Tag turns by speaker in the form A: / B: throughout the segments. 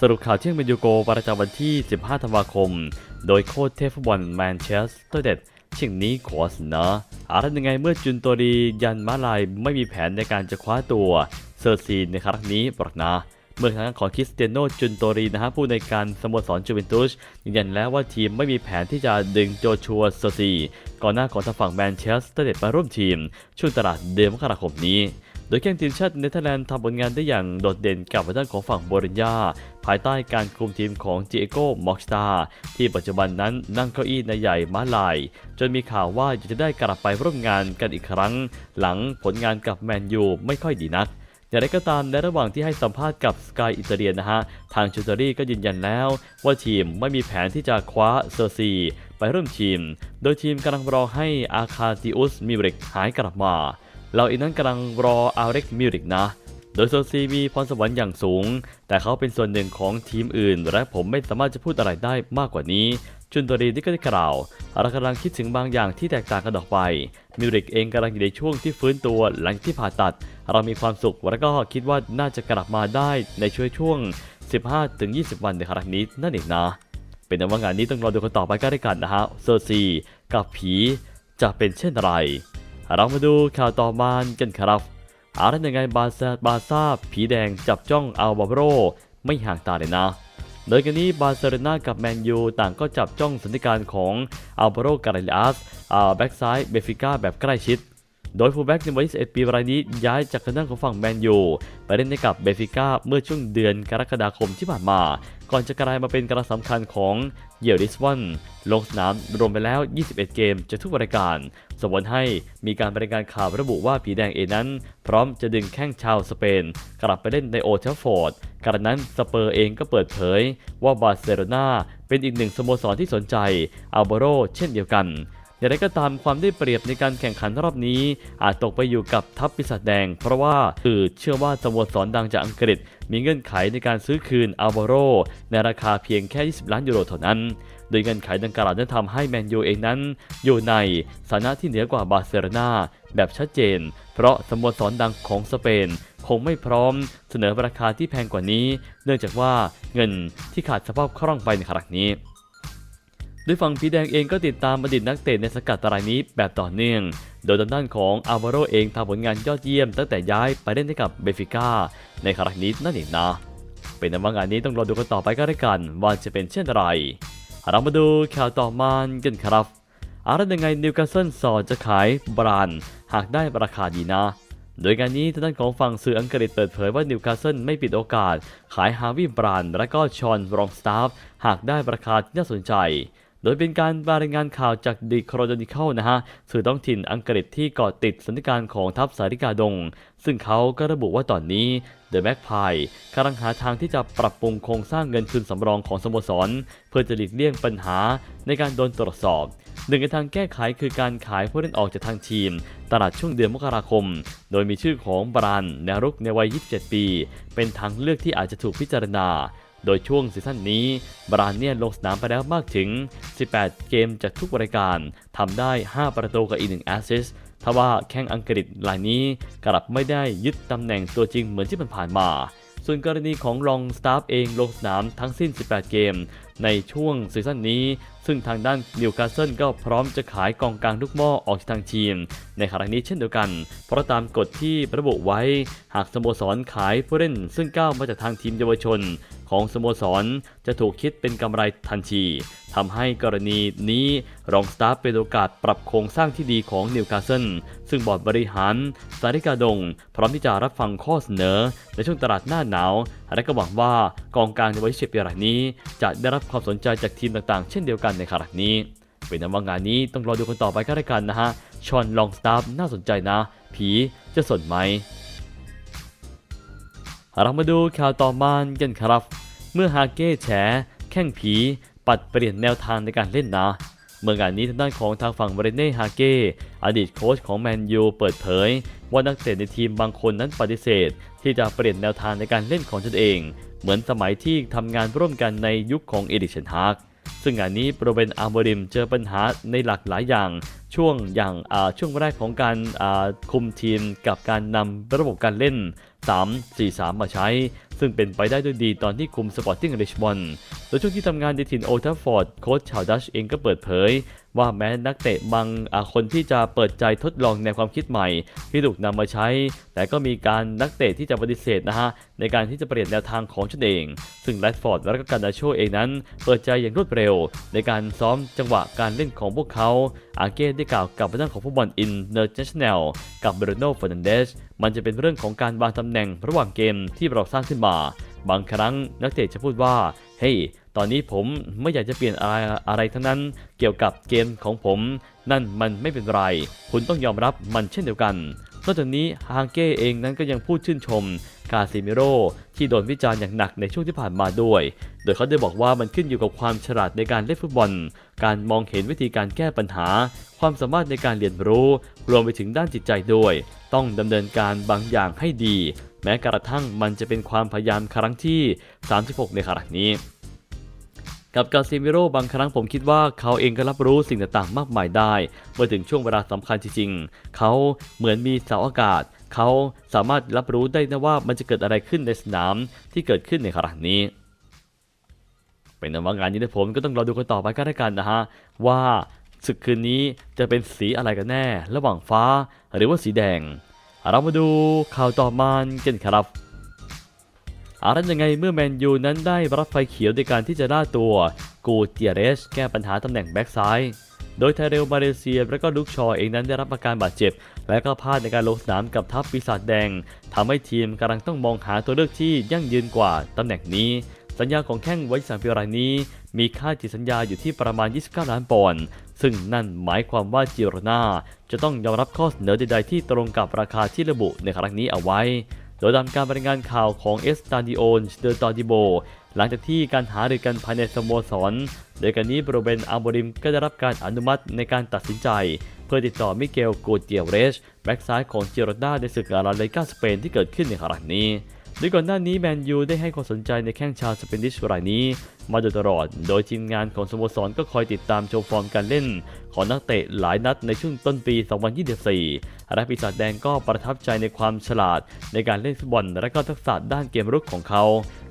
A: สรุปข่าวเที่ยงเมนยูโกประจำวันที่ 15 ธันวาคม โดยโค้ชเทพฟุตบอลแมนเชสเตอร์เดดเช่นนี้ขอเสนออาทันยังไงเมื่อจุนโตรียันมาลายไม่มีแผนในการจะคว้าตัวเซอร์ซีในครั้งนี้ปรกนะเมื่อทางของคริสเตียโนจุนโตรีนะฮะผู้ในการสโมสรจูเวนตุสยืนยันแล้วว่าทีมไม่มีแผนที่จะดึงโจชัวเซอร์ซีก่อนหน้าของทางฝั่งแมนเชสเตอร์เดดมาร่วมทีม ช่วงตลาดเดือนมกราคมนี้ โดยแข้งทีมชาติเนเธอร์แลนด์ทำผลงานได้อย่างโดดเด่นกับด้านของฝั่งโบริญญาภายใต้การคุมทีมของจิเอโกมอกสตาที่ปัจจุบันนั้นนั่งเก้าอี้ในใหญ่ม้าลาย จนมีข่าวว่าจะได้กลับไปร่วมงานกันอีกครั้ง หลังผลงานกับแมนยูไม่ค่อยดีนักอย่างไรก็ตามในระหว่างที่ให้สัมภาษณ์กับสกายอิตาเลียนนะฮะ ทางจูเตอรี่ก็ยืนยันแล้ว ว่าทีมไม่มีแผนที่จะคว้าเซอร์ซี ไปร่วมทีม โดยทีมกำลังรอให้อาคาติอุสมิริกหายกลับมา เราองนั้นกำลังรออาเร็กมิริกนะ โดยโซซีมีพรสวรรค์อย่างสูง แต่เขาเป็นส่วนหนึ่งของทีมอื่น และผมไม่สามารถจะพูดอะไรได้มากกว่านี้ จุนตรีนี่ก็ได้กล่าวเรากำลังคิดถึงบางอย่างที่แตกต่างกันออกไป มิริกเองกำลังอยู่ในช่วงที่ฟื้นตัวหลังที่ผ่าตัด เรามีความสุขและก็คิดว่าน่าจะกลับมาได้ในช่วงช่วง 15-20 วันในครั้งนี้นั่นเองนะ เป็นว่างานนี้ต้องรอดูกันต่อไปก็ได้กันนะฮะเซอร์ซีกับผีจะเป็นเช่นไร เรามาดูข่าวต่อมากันครับอาร์ตยังไงบาซาบาซ่าผีแดงจับจ้องอัลบาโรไม่ห่างตาเลยนะ โดยกันนี้บาร์เซโลนากับแมนยูต่างก็จับจ้องสถานการของอัลบาโรกาเรลัสแบ็กซ้ายเบฟิก้าแบบใกล้ชิด โดยฟูลแบ็กในวัย21ปีรายนี้ย้ายจากทางด้านของฝั่งแมนยูไปเล่นให้กับเบฟิก้าเมื่อช่วงเดือนกรกฎาคมที่ผ่านมา ก่อนจะกลายมาเป็นกระสำคัญของเยลริสวันลงสนามรวมไปแล้ว 21 เกมจากทุกรายการสมวนให้มีการบริการข่าวระบุว่าผีแดงเอนั้น พร้อมจะดึงแข้งชาวสเปน กลับไปเล่นในโอเทลฟอร์ดกระนั้นสเปอร์เองก็เปิดเผยว่าบาร์เซโลนาเป็นอีกหนึ่งสโมสรที่สนใจอัลโบโรเช่นเดียวกัน อย่างไรก็ตามความได้เปรียบในการแข่งขันรอบนี้ อาจตกไปอยู่กับทัพปีศาจแดง เพราะว่าคือเชื่อว่าสโมสรดังจากอังกฤษ มีเงื่อนไขในการซื้อคืนอัลวาโรในราคาเพียงแค่ 20 ล้านยูโรเท่านั้น โดยเงื่อนไขดังกล่าวนั้นทำให้แมนยูเองนั้น อยู่ในฐานะที่เหนือกว่าบาร์เซโลนาแบบชัดเจน เพราะสโมสรดังของสเปนคงไม่พร้อมเสนอราคาที่แพงกว่านี้ เนื่องจากว่าเงินที่ขาดสภาพคล่องไปในครั้งนี้ ด้วยฝั่งผีแดงเองก็ติดตามอดีตนักเตะในสกัดรายนี้แบบต่อเนื่อง โดยทางด้านของอัลวาโรเองทำผลงานยอดเยี่ยมตั้งแต่ย้ายไปเล่นให้กับเบฟิก้าในครั้งนี้นั่นเองนะ เป็นแต่ว่างานนี้ต้องรอดูกันต่อไปก็ได้กันว่าจะเป็นเช่นไร เรามาดูข่าวต่อมากันครับอาร์ตยังไงนิวคาสเซิลสอจะขายบรานหากได้ราคาดีนะโดยงานนี้ทางด้านของฝั่งสื่ออังกฤษเปิดเผยว่านิวคาสเซิลไม่ปิดโอกาส ขายฮาวิบรานและก็ชอนรองสตาฟหากได้ราคาที่น่าสนใจ โดยเป็นการรายงานข่าวจากดีโครดนิเคิลนะฮะสื่อท้องถิ่นอังกฤษที่เกาะติดสถานการณ์ของทัพสาริกาดง ซึ่งเขาก็ระบุว่าตอนนี้เดอะแบ็กพายกำลังหาทางที่จะปรับปรุงโครงสร้างเงินทุนสำรองของสโมสร เพื่อจะหลีกเลี่ยงปัญหาในการโดนตรวจสอบหนึ่งในทางแก้ไขคือการขายผู้เล่นออกจากทางทีม ตลาดช่วงเดือนมกราคม โดยมีชื่อของบรันแนวรุกในวัย 27 ปี เป็นทางเลือกที่อาจจะถูกพิจารณา โดยช่วงซีซั่นนี้บรานเนี่ยลงสนามไปแล้วมากถึง 18 เกมจากทุกรายการทำได้ 5 ประตูกับอีก1แอสซิสทว่าแข้งอังกฤษรายนี้กลับไม่ได้ยึดตำแหน่งตัวจริงเหมือนที่ผ่านมา ส่วนกรณีของลองสตาฟเองลงสนามทั้งสิ้น 18 เกม ในช่วงซีซั่นนี้ ซึ่งทางด้านนิวคาสเซิลก็พร้อมจะขายกองกลางลูกหม้อออกจากทางทีม ในครั้งนี้เช่นเดียวกัน เพราะตามกฎที่ระบุไว้ หากสโมสรขายผู้เล่นซึ่งก้าวมาจากทางทีมเยาวชนของสโมสร จะถูกคิดเป็นกำไรทันทีทำให้กรณีนี้รองสตาฟเป็นโอกาสปรับโครงสร้างที่ดีของนิวคาสเซิลซึ่งบอร์ดบริหาร สาริกาดง พร้อมที่จะรับฟังข้อเสนอ ในช่วงตลาดหน้าหนาว และก็หวังว่ากองกลางในวัย10ปีรายนี้ จะได้รับความสนใจจากทีมต่างๆ เช่นเดียวกันในครั้งนี้เป็นนั้นว่างานนี้ต้องรอดูกันต่อไปก็แล้วกันนะฮะชอนลองสตาฟน่าสนใจนะ ผีจะสนไหมเรามาดูข่าวต่อมากันครับ เมื่อฮาเก้แฉแข้งผี ปัดเปลี่ยนแนวทางในการเล่นนะ เมื่องานนี้ทางด้านของทางฝั่งเบรเน่ฮาเก้อดีตโค้ชของแมนยูเปิดเผย ว่านักเตะในทีมบางคนนั้นปฏิเสธ ที่จะเปลี่ยนแนวทางในการเล่นของตนเอง เหมือนสมัยที่ทำงานร่วมกันในยุคของเอริกเชนฮากซึ่งงานนี้โปรเบนอาร์โมริมเจอปัญหาในหลากหลายอย่าง ช่วงอย่างอ่าช่วงแรกของการอ่าคุมทีมกับการนำระบบการเล่น 3 4 3 มาใช้ ซึ่งเป็นไปได้ด้วยดีตอนที่คุมสปอร์ติ้งริชมอนด์โดยช่วงที่ทำงานในถิ่นโอทัฟฟอร์ดโค้ชชาวดัชเองก็เปิดเผย ว่าแม้นักเตะบางอาคนที่จะเปิดใจทดลองแนวความคิดใหม่ ที่ถูกนำมาใช้ แต่ก็มีการนักเตะที่จะปฏิเสธนะฮะ ในการที่จะเปลี่ยนแนวทางของตนเอง ซึ่งแรดฟอร์ดและก็การนาโชเองนั้น เปิดใจอย่างรวดเร็ว ในการซ้อมจังหวะการเล่นของพวกเขา อาเก้ได้กล่าวกับผู้นั่งของฟุตบอลอินเตอร์เนชั่นแนลกับเบรโน่ฟอร์นันเดสมันจะเป็นเรื่องของการวางตำแหน่งระหว่างเกมที่เราสร้างขึ้นมาบางครั้งนักเตะจะพูดว่า เฮ้ยตอนนี้ผมไม่อยากจะเปลี่ยนอะไรอะไรทั้งนั้นเกี่ยวกับเกมของผม นั่นมันไม่เป็นไร คุณต้องยอมรับมันเช่นเดียวกัน นอกจากนี้ฮางเก้เองนั้นก็ยังพูดชื่นชมกาซิมิโร่ที่โดนวิจารณ์อย่างหนักในช่วงที่ผ่านมาด้วย โดยเขาได้บอกว่ามันขึ้นอยู่กับความฉลาดในการเล่นฟุตบอล การมองเห็นวิธีการแก้ปัญหา ความสามารถในการเรียนรู้ รวมไปถึงด้านจิตใจด้วย ต้องดำเนินการบางอย่างให้ดี แม้กระทั่งมันจะเป็นความพยายามครั้งที่ 36 ในขณะนี้ กับกาซิมิโร่บางครั้งผมคิดว่าเขาเองก็รับรู้สิ่งต่างๆ มากมายได้ เมื่อถึงช่วงเวลาสำคัญจริงๆ เขาเหมือนมีเสาอากาศ เขาสามารถรับรู้ได้นะว่ามันจะเกิดอะไรขึ้นในสนามที่เกิดขึ้นในขณะนี้ เป็นนว่างานนี้นะผมก็ต้องรอดูกันต่อไปก็แล้วกันนะฮะว่าศึกคืนนี้จะเป็นสีอะไรกันแน่ ระหว่างฟ้าหรือว่าสีแดง เรามาดูข่าวต่อมากันครับ อารันยังไงเมื่อแมนยูนั้นได้รับไฟเขียวในการที่จะล่าตัว กูเตียเรส แก้ปัญหาตำแหน่งแบ็กซ้าย โดยไทเรลมาเลเซียและก็ลุกชอเองนั้นได้รับอาการบาดเจ็บ และก็พลาดในการลงสนามกับทัพปีศาจแดงทำให้ทีมกำลังต้องมองหาตัวเลือกที่ยั่งยืนกว่าตำแหน่งนี้ สัญญาของแข้งไว้สามปีรายนี้ มีค่าจิตสัญญาอยู่ที่ประมาณ 29 ล้านปอนด์ซึ่งนั่นหมายความว่าจิโรนาจะต้องยอมรับข้อเสนอใดๆที่ตรงกับราคาที่ระบุในครั้งนี้เอาไว้ โดยตามการรายงานข่าวของเอสตาดิโอนเดอร์ตอดิโบหลังจากที่การหารือกันภายในสโมสรโดยการนี้โรเบนอาร์โบริมก็ได้รับการอนุมัติในการตัดสินใจ เพื่อติดต่อมิเกลกูเตียเรสแบ็กซ้ายของเจโรด้าในศึกลาลิก้าสเปนที่เกิดขึ้นในครั้งนี้ โดยก่อนหน้านี้แมนยูได้ให้ความสนใจในแข้งชาวสเปนิชรายนี้ มาโดยตลอด โดยทีมงานของสโมสรก็คอยติดตามชมฟอร์มการเล่น ของนักเตะหลายนัดในช่วงต้นปี 2024 และปีศาจแดงก็ประทับใจในความฉลาดในการเล่นฟุตบอลและก็ทักษะด้านเกมรุกของเขา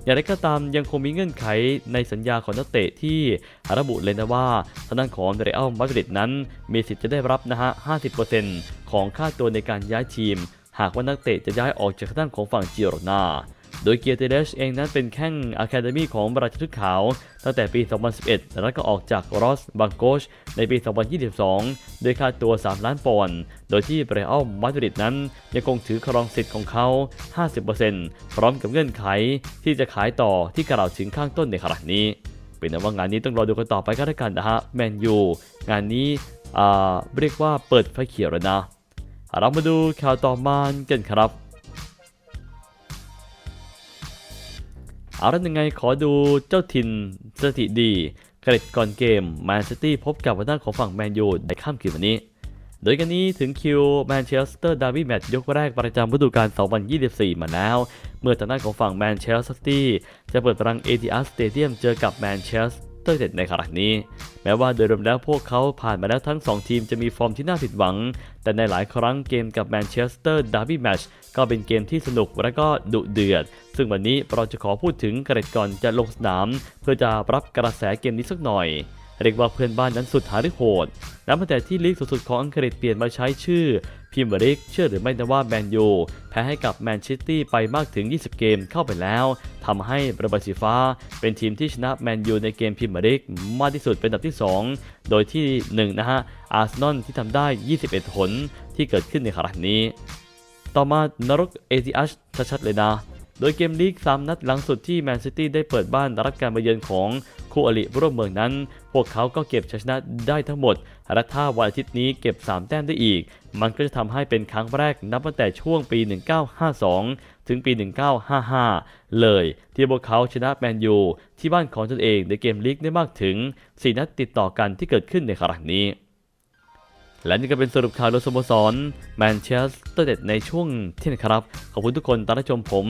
A: อย่างไรก็ตามยังคงมีเงื่อนไขในสัญญาของนักเตะที่ระบุเลยนะว่าทางด้านของเรอัลมาดริดนั้น มีสิทธิ์จะได้รับนะฮะ 50%ของค่าตัวในการย้ายทีม หากว่านักเตะจะย้ายออกจากด้านของฝั่งจิโรนาโดยเกียร์เตเดชเองนั้นเป็นแข้งอะคาเดมีของบราชิทุกขาว ตั้งแต่ปี 2011 แล้วก็ออกจากรอสบังโกชในปี 2022 โดยค่าตัว 3 ล้านปอนด์โดยที่เบรอัลมาดริดนั้นยังคงถือครองสิทธิ์ของเขา 50%พร้อมกับเงื่อนไขที่จะขายต่อที่กล่าวถึงข้างต้นในขณะนี้ เป็นว่างานนี้ต้องรอดูกันต่อไปก็แล้วกันนะฮะแมนยูงานนี้อ่าเรียกว่าเปิดไฟเขียวแล้วนะ เรามาดูข่าวต่อมากันครับเอาละยังไงขอดูเจ้าถิ่นสถิตดีเกรดก่อนเกมแมนซิตี้พบกับวันด้านของฝั่งแมนยูในค่ำคืนวันนี้ โดยกันนี้ถึงคิวแมนเชสเตอร์ดาร์บี้แมตช์ยกแรกประจำฤดูกาล 2024 มาแล้ว เมื่อทางด้านของฝั่งแมนเชสเตอร์ซิตี้จะเปิดรังเอทีอาร์สเตเดียมเจอกับแมนเชส เตอร์เด็ดในขณะนี้ แม้ว่าโดยรวมแล้วพวกเขาผ่านมาแล้วทั้ง 2 ทีมจะมีฟอร์มที่น่าผิดหวัง แต่ในหลายครั้งเกมกับแมนเชสเตอร์ดาร์บี้แมช์ก็เป็นเกมที่สนุกและก็ดุเดือด ซึ่งวันนี้เราจะขอพูดถึงเกรดก่อนจะลงสนาม เพื่อจะรับกระแสเกมนี้สักหน่อย เรียกว่าเพื่อนบ้านนั้นสุดหาหรือโหดนับตั้งแต่ที่ลีกสุดของอังกฤษเปลี่ยนมาใช้ชื่อพิมบริกเชื่อหรือไม่นะว่าแมนยูแพ้ให้กับแมนเชสเตอร์ไปมากถึง 20 เกมเข้าไปแล้วทำให้บราบาสีฟ้า เป็นทีมที่ชนะแมนยูในเกมพิมบริกมากที่สุดเป็นอันดับที่ 2 โดยที่ 1 นะฮะอาร์เซนอลที่ทำได้ 21ผลที่เกิดขึ้นในครั้งนี้ ต่อมานรกเอติอัชชัดๆเลยนะโดยเกมลีก3นัดหลังสุดที่แมนซิตี้ได้เปิดบ้านรับการมาเยือนของ คู่อริร่วมเมืองนั้น พวกเขาก็เก็บชัยชนะได้ทั้งหมดและถ้าวันอาทิตย์นี้เก็บ 3 แต้มได้อีก มันก็จะทำให้เป็นครั้งแรกนับตั้งแต่ช่วงปี 1952 ถึงปี 1955 เลย ที่พวกเขาชนะแมนยูที่บ้านของตนเองในเกมลีกได้มากถึง 4 นัดติดต่อกันที่เกิดขึ้นในครั้งนี้และนี่ก็เป็นสรุปข่าวโดยสโมสรแมนเชสเตอร์เด็ดในช่วงเที่ยงครับ ขอบคุณทุกคนตามรับชมผม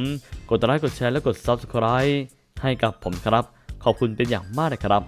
A: กดไลค์กดแชร์และกด Subscribe ให้กับผมครับ ขอบคุณเป็นอย่างมากนะครับ